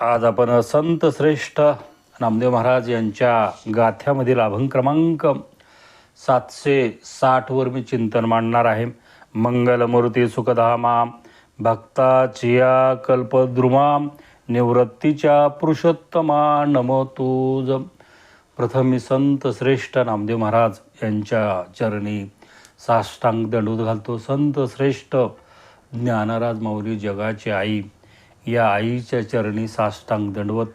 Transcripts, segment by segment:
आज आपण संत श्रेष्ठ नामदेव महाराज यांच्या गाथ्यामधील अभंग क्रमांक सातशे साठवर मी चिंतन मांडणार आहे. मंगलमूर्ती सुखधामा भक्ताचिया कल्पद्रुमा निवृत्तीच्या पुरुषोत्तमा नमो तुज. प्रथम मी संत श्रेष्ठ नामदेव महाराज यांच्या चरणी साष्टांग दंडूत घालतो. संत श्रेष्ठ ज्ञानराज माऊली जगाची आई. या आईच्या चरणी साष्टांग दंडवत.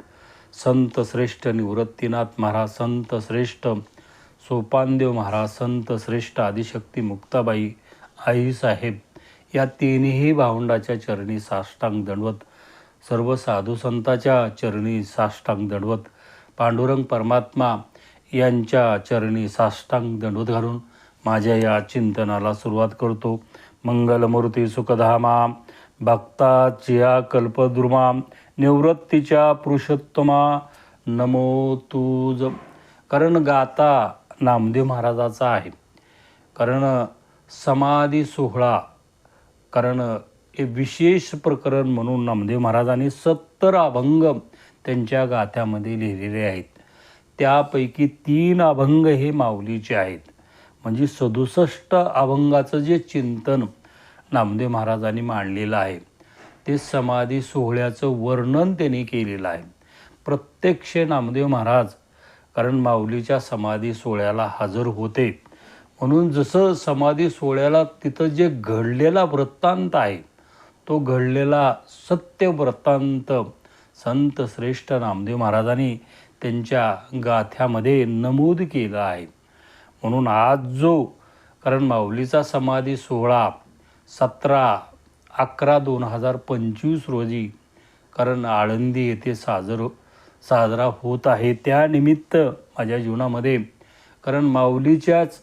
संत श्रेष्ठ निवृत्तीनाथ महाराज संत श्रेष्ठ सोपानदेव महाराज संत श्रेष्ठ आदिशक्ती मुक्ताबाई आईसाहेब या तिन्ही भावंडाच्या चरणी साष्टांग दंडवत. सर्व साधू संताच्या चरणी साष्टांग दंडवत. पांडुरंग परमात्मा यांच्या चरणी साष्टांग दंडवत घालून माझ्या या चिंतनाला सुरुवात करतो. मंगलमूर्ती सुखधामा भक्ताचिया कल्पद्रुमा निवृत्तीच्या पुरुषोत्तमा नमो तुज. कारण गाता नामदेव महाराजाचा आहे. कारण समाधी सोहळा कारण हे विशेष प्रकरण म्हणून नामदेव महाराजांनी सत्तर अभंग त्यांच्या गाथ्यामध्ये लिहिलेले आहेत. त्यापैकी तीन अभंग हे माऊलीचे आहेत. म्हणजे सदुसष्ट अभंगाचं जे चिंतन नामदेव महाराजांनी मांडलेलं आहे. ते समाधी सोहळ्याचं वर्णन त्यांनी केलेलं आहे. प्रत्यक्ष नामदेव महाराज कारण माऊलीच्या समाधी सोहळ्याला हजर होते. म्हणून जसं समाधी सोहळ्याला तिथं जे घडलेला वृत्तांत आहे तो घडलेला सत्य वृत्तांत संत श्रेष्ठ नामदेव महाराजांनी त्यांच्या गाथ्यामध्ये नमूद केलं आहे. म्हणून आज जो कारण माऊलीचा समाधी सोहळा सतरा अकरा दोन हजार पंचवीस रोजी कारण आळंदी येथे साजर हो- साजरा होत आहे. त्यानिमित्त माझ्या जीवनामध्ये कारण माऊलीच्याच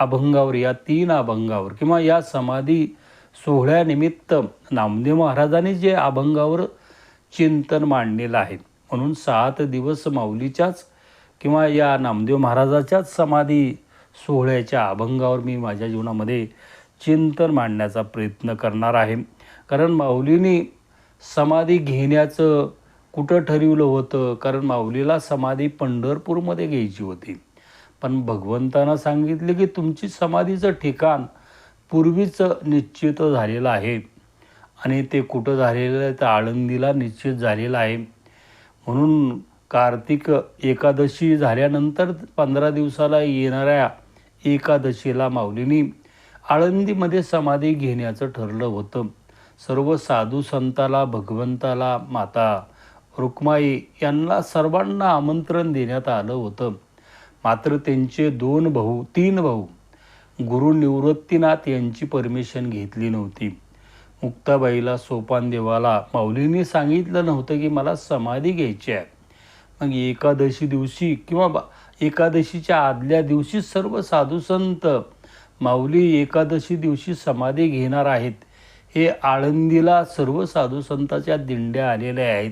अभंगावर या तीन अभंगावर किंवा या समाधी सोहळ्यानिमित्त नामदेव महाराजांनी जे अभंगावर चिंतन मांडलेलं आहे. म्हणून सात दिवस माऊलीच्याच किंवा या नामदेव महाराजाच्याच समाधी सोहळ्याच्या अभंगावर मी माझ्या जीवनामध्ये चिंतन मांडण्याचा प्रयत्न करणार आहे. कारण माऊलीने समाधी घेण्याचं कुठं ठरवलं होतं? कारण माऊलीला समाधी पंढरपूरमध्ये घ्यायची होती. पण भगवंतानं सांगितले की तुमची समाधीचं ठिकाण पूर्वीच निश्चित झालेलं आहे. आणि ते कुठं झालेलं आहे? तर आळंदीला निश्चित झालेलं आहे. म्हणून कार्तिक एकादशी झाल्यानंतर पंधरा दिवसाला येणाऱ्या एकादशीला माऊलीनी आळंदीमध्ये समाधी घेण्याचं ठरलं होतं. सर्व साधू संताला भगवंताला माता रुक्माई यांना सर्वांना आमंत्रण देण्यात आलं होतं. मात्र त्यांचे दोन भाऊ तीन भाऊ गुरु निवृत्तीनाथ यांची परमिशन घेतली नव्हती. मुक्ताबाईला सोपान देवाला माऊलींनी सांगितलं नव्हतं की मला समाधी घ्यायची आहे. मग एकादशी दिवशी किंवा बा एकादशीच्या आदल्या दिवशी सर्व साधू संत माऊली एकादशी दिवशी समाधी घेणार आहेत. हे आळंदीला सर्व साधू संतांच्या दिंड्या आलेल्या आहेत.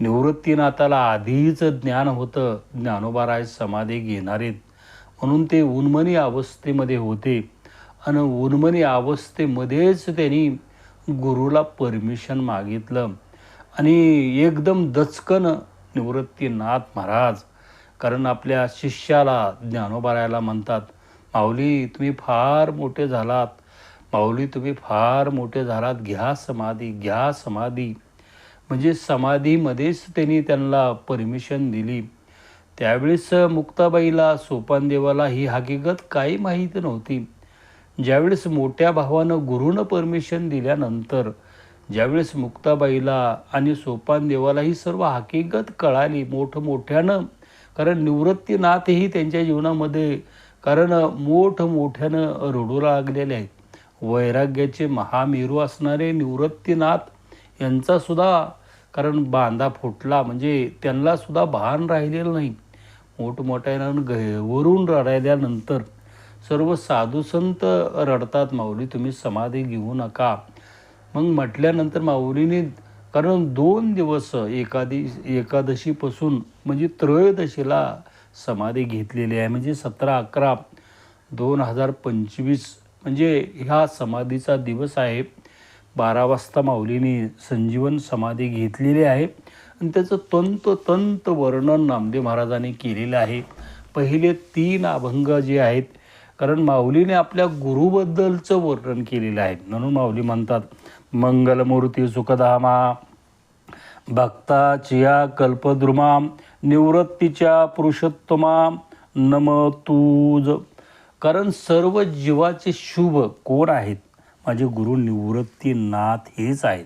निवृत्तीनाथाला आधीच ज्ञान होतं. ज्ञानोबाराय समाधी घेणार आहेत. म्हणून ते उन्मनी अवस्थेमध्ये होते. आणि उन्मनी अवस्थेमध्येच त्यांनी गुरुला परमिशन मागितलं. आणि एकदम दचकन निवृत्तीनाथ महाराज कारण आपल्या शिष्याला ज्ञानोबारायला म्हणतात माऊली तुम्ही फार मोठे झालात. माऊली तुम्ही फार मोठे झालात. घ्या समाधी घ्या समाधी. म्हणजे समाधीमध्येच त्यांनी त्यांना परमिशन दिली. त्यावेळेस मुक्ताबाईला सोपानदेवाला ही हकीकत काही माहीत नव्हती. ज्यावेळेस मोठ्या भावानं गुरुनं परमिशन दिल्यानंतर ज्यावेळेस मुक्ताबाईला आणि सोपानदेवाला ही सर्व हकीकत कळाली मोठमोठ्यानं. कारण निवृत्तीनाथही त्यांच्या जीवनामध्ये कारण मोठमोठ्यानं रडू लागलेले आहेत. वैराग्याचे महामेरू असणारे निवृत्तीनाथ यांचासुद्धा कारण बांधा फुटला म्हणजे त्यांनासुद्धा भान राहिलेलं नाही. मोठमोठ्यानं ग रडायल्यानंतर सर्व साधूसंत रडतात माऊली तुम्ही समाधी घेऊ नका. मग म्हटल्यानंतर माऊलीने कारण दोन दिवस एकादी एकादशीपासून म्हणजे त्रयोदशीला समाधी घेतलेली आहे. म्हणजे सतरा अकरा दोन हजार पंचवीस म्हणजे ह्या समाधीचा दिवस आहे. बारा वाजता माऊलीने संजीवन समाधी घेतलेली आहे. आणि त्याचं तंतोतंत वर्णन नामदेव महाराजांनी केलेलं आहे. पहिले तीन अभंग जे आहेत कारण माऊलीने आपल्या गुरुबद्दलचं वर्णन केलेलं आहे. म्हणून माऊली म्हणतात मंगलमूर्ती सुखधामा भक्ताचिया कल्पद्रुमा निवृत्तीच्या पुरुषोत्तमा नम तूज. कारण सर्व जीवाचे शुभ कोण आहेत? माझे गुरु निवृत्तीनाथ हेच आहेत.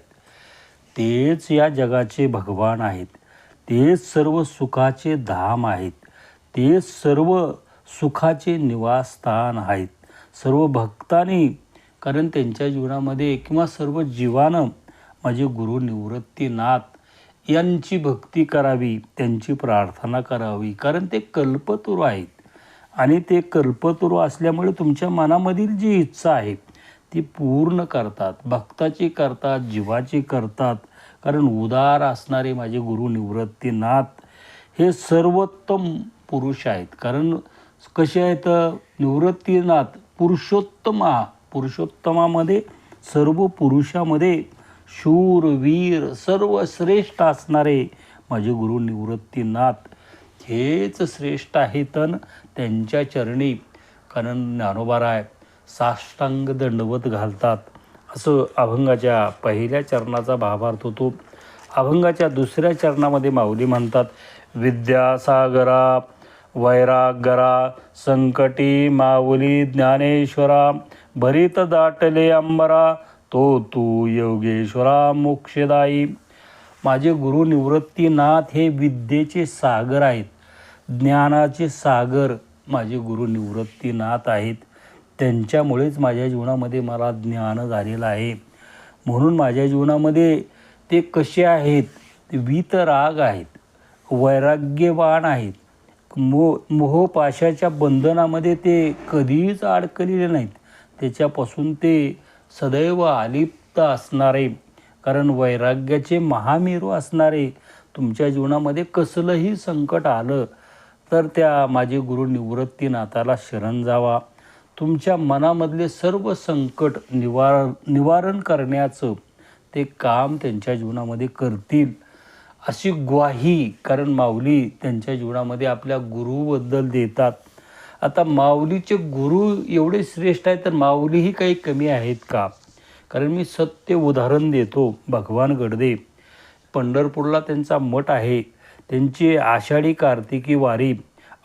तेच या जगाचे भगवान आहेत. तेच सर्व सुखाचे धाम आहेत. तेच सर्व सुखाचे निवासस्थान आहेत. सर्व भक्तांनी कारण त्यांच्या जीवनामध्ये किंवा सर्व जीवानं माझे गुरु निवृत्तीनाथ यांची भक्ती करावी त्यांची प्रार्थना करावी. कारण ते कल्पतरू आहेत. आणि ते कल्पतरू असल्यामुळे तुमच्या मनामधील जी इच्छा आहे ती पूर्ण करतात. भक्ताची करतात जीवाची करतात. कारण उदार असणारे माझे गुरु निवृत्तीनाथ हे सर्वोत्तम पुरुष आहेत. कारण कसे आहेत निवृत्तीनाथ पुरुषोत्तमा पुरुषोत्तमामध्ये सर्व पुरुषामध्ये शूर वीर सर्व श्रेष्ठ असणारे माझे गुरु निवृत्तीनाथ. हेच श्रेष्ठ आहेत अन त्यांच्या चरणी कारण ज्ञानोबाराय साष्टांग दंडवत घालतात. असं अभंगाच्या पहिल्या चरणाचा भावार्थ होतो. अभंगाच्या दुसऱ्या चरणामध्ये माऊली म्हणतात विद्यासागरा वैरागरा संकटी माऊली ज्ञानेश्वरा भरित दाटले अंबरा तो तू योगेश्वरा मोक्षदायी. माझे गुरु निवृत्तीनाथ हे विद्येचे सागर आहेत. ज्ञानाचे सागर माझे गुरु निवृत्तीनाथ आहेत. त्यांच्यामुळेच माझ्या जीवनामध्ये मला ज्ञान झालेलं आहे. म्हणून माझ्या जीवनामध्ये ते कसे आहेत? ते वीतराग आहेत. वैराग्यवान आहेत. मो मोहपाशाच्या बंधनामध्ये ते कधीच अडकलेले नाहीत. त्याच्यापासून ते सदैव अलिप्त असणारे कारण वैराग्याचे महामेरू असणारे तुमच्या जीवनामध्ये कसलंही संकट आलं तर त्या माझे गुरु निवृत्तीनाथाला शरण जावा. तुमच्या मनामधले सर्व संकट निवार निवारण करण्याचं ते काम त्यांच्या जीवनामध्ये करतील. अशी ग्वाही कारण माऊली त्यांच्या जीवनामध्ये आपल्या गुरुबद्दल देतात. आता माऊलीचे गुरु एवढे श्रेष्ठ आहेत तर माऊलीही काही कमी आहेत का? कारण मी सत्य उदाहरण देतो भगवान गडदे. पंढरपूरला त्यांचा मठ आहे त्यांची आषाढी कार्तिकी वारी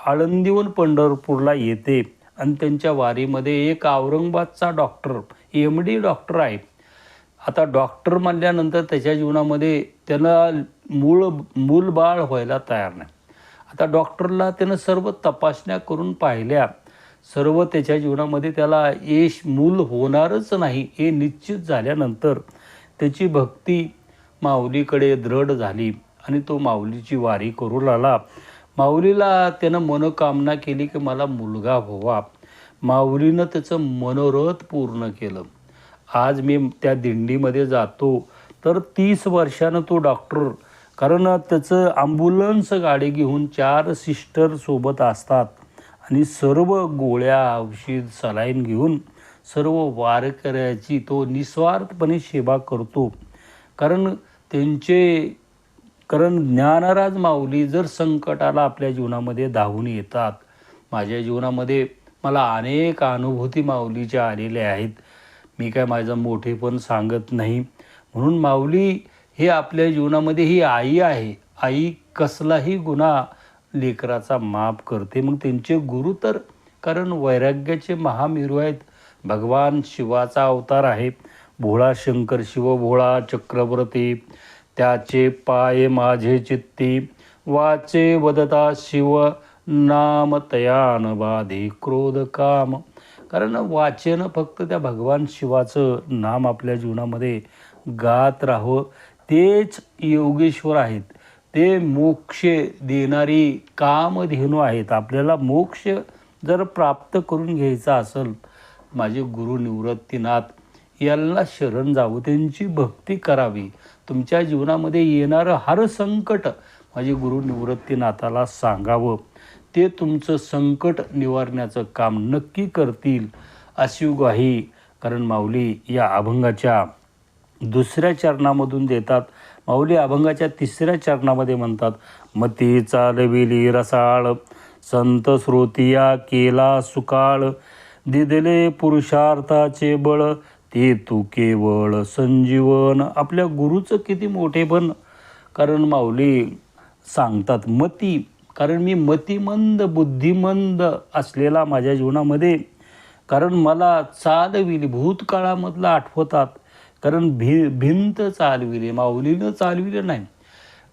आळंदीहून पंढरपूरला येते आणि त्यांच्या वारीमध्ये एक औरंगाबादचा डॉक्टर एम डी डॉक्टर आहे. आता डॉक्टर म्हणल्यानंतर त्याच्या जीवनामध्ये त्याला मूळ मूल बाळ व्हायला तयार नाही. आता डॉक्टरला त्यानं सर्व तपासण्या करून पाहिल्या. सर्व त्याच्या जीवनामध्ये त्याला यश मूल होणारच नाही हे निश्चित झाल्यानंतर त्याची भक्ती माऊलीकडे दृढ झाली आणि तो माऊलीची वारी करू लागला. माऊलीला त्यानं मनोकामना केली की मला मुलगा व्हावा. माऊलीनं त्याचं मनोरथ पूर्ण केलं. आज मी त्या दिंडीमध्ये जातो तर तीस वर्षानं तो डॉक्टर कारण त्याचं ॲम्ब्युलन्स गाडी घेऊन चार सिस्टर सोबत असतात. आणि सर्व गोळ्या औषध सलाईन घेऊन सर्व वारकऱ्याची तो निस्वार्थपणे सेवा करतो. कारण त्यांचे कारण ज्ञानराज माऊली जर संकटाला आपल्या जीवनामध्ये धावून येतात माझ्या जीवनामध्ये मला अनेक अनुभूती माऊलीच्या आलेल्या आहेत. मी काय माझं मोठेपण सांगत नाही. म्हणून माऊली हे आपल्या जीवनामध्ये ही आई आहे. आई कसलाही गुन्हा लेकराचा माफ करते. मग त्यांचे गुरु तर कारण वैराग्याचे महामेरू आहेत. भगवान शिवाचा अवतार आहे. भोळा शंकर शिव भोळा चक्रवर्ती त्याचे पाय माझे चित्ती वाचे वदता शिव नाम तयान बाधे क्रोध काम. कारण वाचेनं फक्त त्या भगवान शिवाचं नाम आपल्या जीवनामध्ये गात राहावं तेच योगेश्वर आहेत. ते मोक्ष देणारी कामधेनू आहेत. आपल्याला मोक्ष जर प्राप्त करून घ्यायचा असेल माझे गुरु निवृत्तीनाथ यांना शरण जावं. त्यांची भक्ती करावी. तुमच्या जीवनामध्ये येणारं हर संकट माझे गुरु निवृत्तीनाथाला सांगावं. ते तुमचं संकट निवारण्याचं काम नक्की करतील. अशी ग्वाही कारण माऊली या अभंगाच्या दुसऱ्या चरणामधून देतात. माऊली अभंगाच्या तिसऱ्या चरणामध्ये म्हणतात मती चालविली रसाळ संत श्रोतिया केला सुकाळ दिदले पुरुषार्थाचे बळ ते तू केवळ संजीवन. आपल्या गुरुचं किती मोठेपण कारण माऊली सांगतात मती कारण मी मतिमंद बुद्धिमंद असलेला माझ्या जीवनामध्ये कारण मला चालविली भूतकाळामधलं आठवतात कारण भि भिंत चालविली माऊलीनं चालविलं नाही.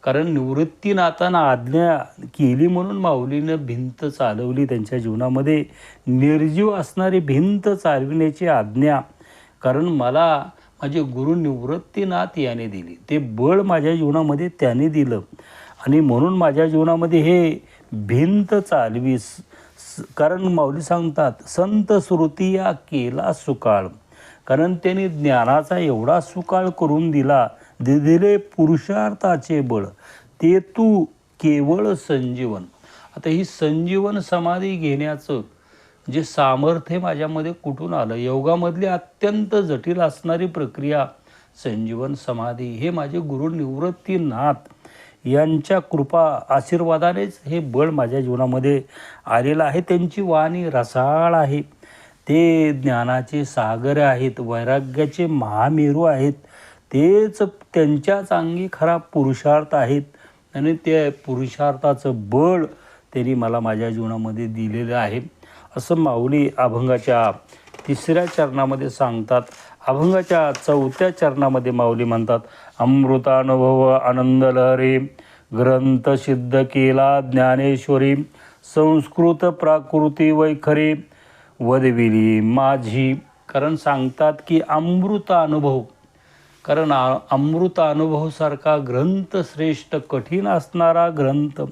कारण निवृत्तीनाथानं आज्ञा केली म्हणून माऊलीनं भिंत चालवली. त्यांच्या जीवनामध्ये निर्जीव असणारी भिंत चालविण्याची आज्ञा. कारण मला माझे गुरु निवृत्तीनाथ याने दिली. ते बळ माझ्या जीवनामध्ये त्याने दिलं. आणि म्हणून माझ्या जीवनामध्ये हे भिंत चालवी. स- स- कारण माऊली सांगतात संत श्रुती या केला सुकाळ. कारण त्यांनी ज्ञानाचा एवढा सुकाळ करून दिला दिले पुरुषार्थाचे बळ ते तू केवळ संजीवन. आता ही संजीवन समाधी घेण्याचं जे सामर्थ्य माझ्यामध्ये कुठून आलं? योगामधली अत्यंत जटिल असणारी प्रक्रिया संजीवन समाधी. हे माझे गुरु निवृत्तीनाथ यांच्या कृपा आशीर्वादानेच हे बळ माझ्या जीवनामध्ये आलेलं आहे. त्यांची वाणी रसाळ आहे. ते ज्ञानाचे सागर आहेत वैराग्याचे महामेरू आहेत. तेच त्यांच्याच अंगी खरा पुरुषार्थ आहेत. आणि ते पुरुषार्थाचं बळ त्यांनी मला माझ्या जीवनामध्ये दिलेलं आहे. असं माऊली अभंगाच्या तिसऱ्या चरणामध्ये सांगतात. अभंगाच्या चौथ्या चरणामध्ये माऊली म्हणतात अमृतानुभव आनंद लहरी ग्रंथ सिद्ध केला ज्ञानेश्वरी संस्कृत प्राकृती वैखरी वदविली माझी कारण सांगतात की अमृत अनुभव. कारण आ- अमृत अनुभवसारखा ग्रंथ श्रेष्ठ कठीण असणारा ग्रंथ.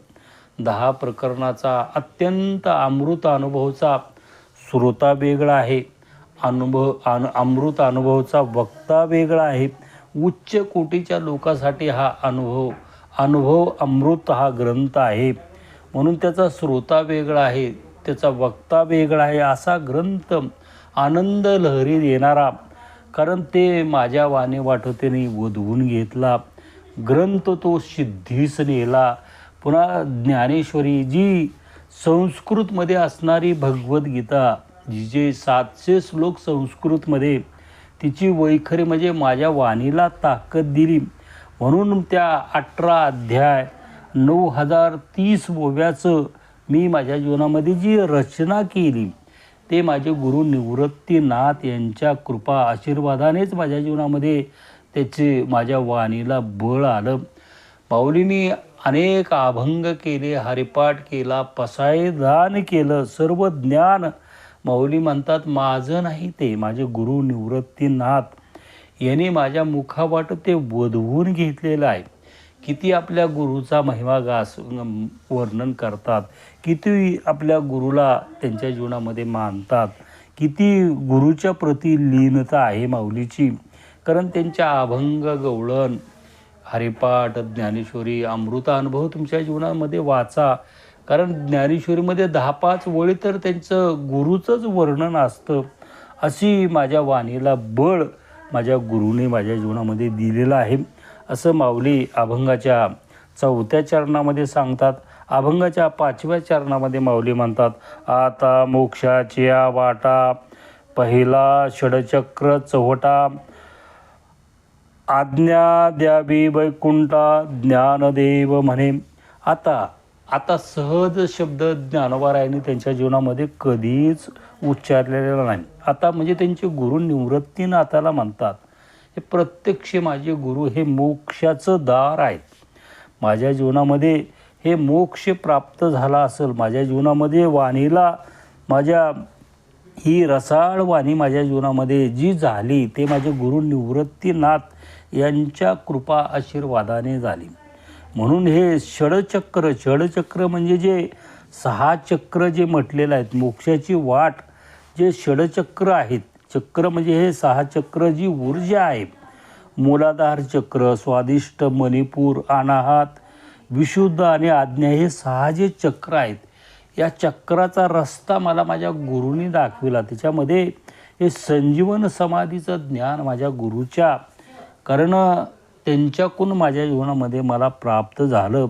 दहा प्रकरणाचा अत्यंत अमृत अनुभवचा श्रोता वेगळा आहे. अनुभव अन अमृत अनुभवचा वक्ता वेगळा आहे. उच्च कोटीच्या लोकांसाठी हा अनुभव अनुभव अमृत हा ग्रंथ आहे. म्हणून त्याचा श्रोता वेगळा आहे. त्याचा वक्ता वेगळा आहे असा ग्रंथ आनंद लहरी देणारा कारण ते माझ्या वाणी वाटतेने वधवून घेतला. ग्रंथ तो सिद्धीस नेला. पुन्हा ज्ञानेश्वरी जी संस्कृतमध्ये असणारी भगवद्गीता जिचे सातशे श्लोक संस्कृतमध्ये तिची वैखरी म्हणजे माझ्या वाणीला ताकद दिली. म्हणून त्या अठरा अध्याय नऊ हजार तीस ओव्याचं मी माझ्या जीवनामध्ये जी रचना केली ते माझे गुरु निवृत्तीनाथ यांच्या कृपा आशीर्वादानेच माझ्या जीवनामध्ये त्याचे माझ्या वाणीला बळ आलं. माऊलींनी अनेक अभंग केले हरिपाठ केला पसायदान केलं सर्व ज्ञान माऊली म्हणतात माझं नाही ते माझे गुरु निवृत्तीनाथ. यांनी माझ्या मुखावाट ते वधवून घेतलेलं आहे. किती आपल्या गुरुचा महिमा गास वर्णन करतात किती आपल्या गुरुला त्यांच्या जीवनामध्ये मानतात किती गुरुच्या प्रती लीनता आहे माऊलीची. कारण त्यांच्या अभंग गवळण हरिपाठ ज्ञानेश्वरी अमृता अनुभव तुमच्या जीवनामध्ये वाचा. कारण ज्ञानेश्वरीमध्ये दहा पाच वळी तर त्यांचं गुरुचंच वर्णन असतं. अशी माझ्या वाणीला बळ माझ्या गुरुने माझ्या जीवनामध्ये दिलेलं आहे. असं माऊली अभंगाच्या चौथ्या चरणामध्ये सांगतात. अभंगाच्या पाचव्या चरणामध्ये माऊली म्हणतात आता मोक्षाच्या वाटा पहिला षडचक्र चौहटा आज्ञा द्यावी वैकुंठा ज्ञानदेव म्हणे. आता आता सहज शब्द ज्ञानोबारायांनी त्यांच्या जीवनामध्ये कधीच उच्चारलेला नाही. आता म्हणजे त्यांचे गुरु निवृत्तीनाथाला म्हणतात. हे प्रत्यक्ष माझे गुरु हे मोक्षाचं दार आहेत. माझ्या जीवनामध्ये हे मोक्ष प्राप्त झाला असेल माझ्या जीवनामध्ये वाणीला माझ्या ही रसाळ वाणी माझ्या जीवनामध्ये जी झाली ते माझे गुरु निवृत्तीनाथ यांच्या कृपा आशीर्वादाने झाली. म्हणून हे षडचक्र षडचक्र म्हणजे जे सहा चक्र जे म्हटलेलं आहेत मोक्षाची वाट जे षडचक्र आहेत चक्र म्हणजे हे सहा चक्र जी ऊर्जा आहे. मूलाधार चक्र स्वादिष्ट मणिपूर अनाहात विशुद्ध आणि आज्ञा हे सहा जे चक्र आहेत या चक्राचा रस्ता मला माझ्या गुरुनी दाखविला. त्याच्यामध्ये हे संजीवन समाधीचं ज्ञान माझ्या गुरुच्या कारण त्यांच्याकडून माझ्या जीवनामध्ये मला प्राप्त झालं.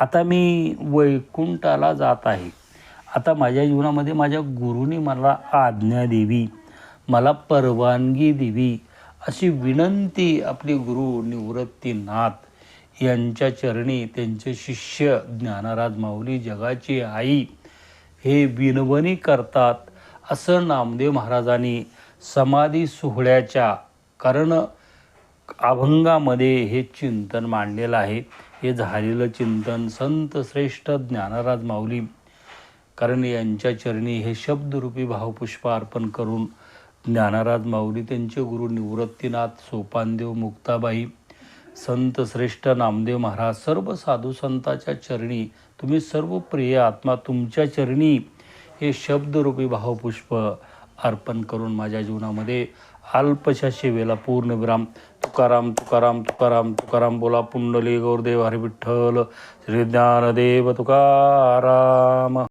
आता मी वैकुंठाला जात आहे. आता माझ्या जीवनामध्ये माझ्या गुरुनी मला आज्ञा देवी मला परवानगी देवी अशी विनंती आपली गुरु निवृत्तीनाथ यांच्या चरणी त्यांचे शिष्य ज्ञानराज माऊली जगाची आई हे विनवणी करतात. असं नामदेव महाराजांनी समाधी सोहळ्याच्या कारण अभंगामध्ये हे चिंतन मांडलेलं आहे. हे झालेलं चिंतन संत श्रेष्ठ ज्ञानराज माऊली कारण यांच्या चरणी हे शब्दरूपी भावपुष्प अर्पण करून ज्ञानराज माऊली त्यांचे गुरु निवृत्तीनाथ सोपानदेव मुक्ताबाई संत श्रेष्ठ नामदेव महाराज सर्व साधू संताच्या चरणी तुम्ही सर्व प्रिय आत्मा तुमच्या चरणी हे शब्दरूपी भावपुष्प अर्पण करून माझ्या जीवनामध्ये अल्पशा सेवेला पूर्णविराम तुकाराम तुकाराम तुकाराम तुकाराम बोला पुंडली गौरदेव हरिविठ्ठल श्री ज्ञानदेव तुकाराम.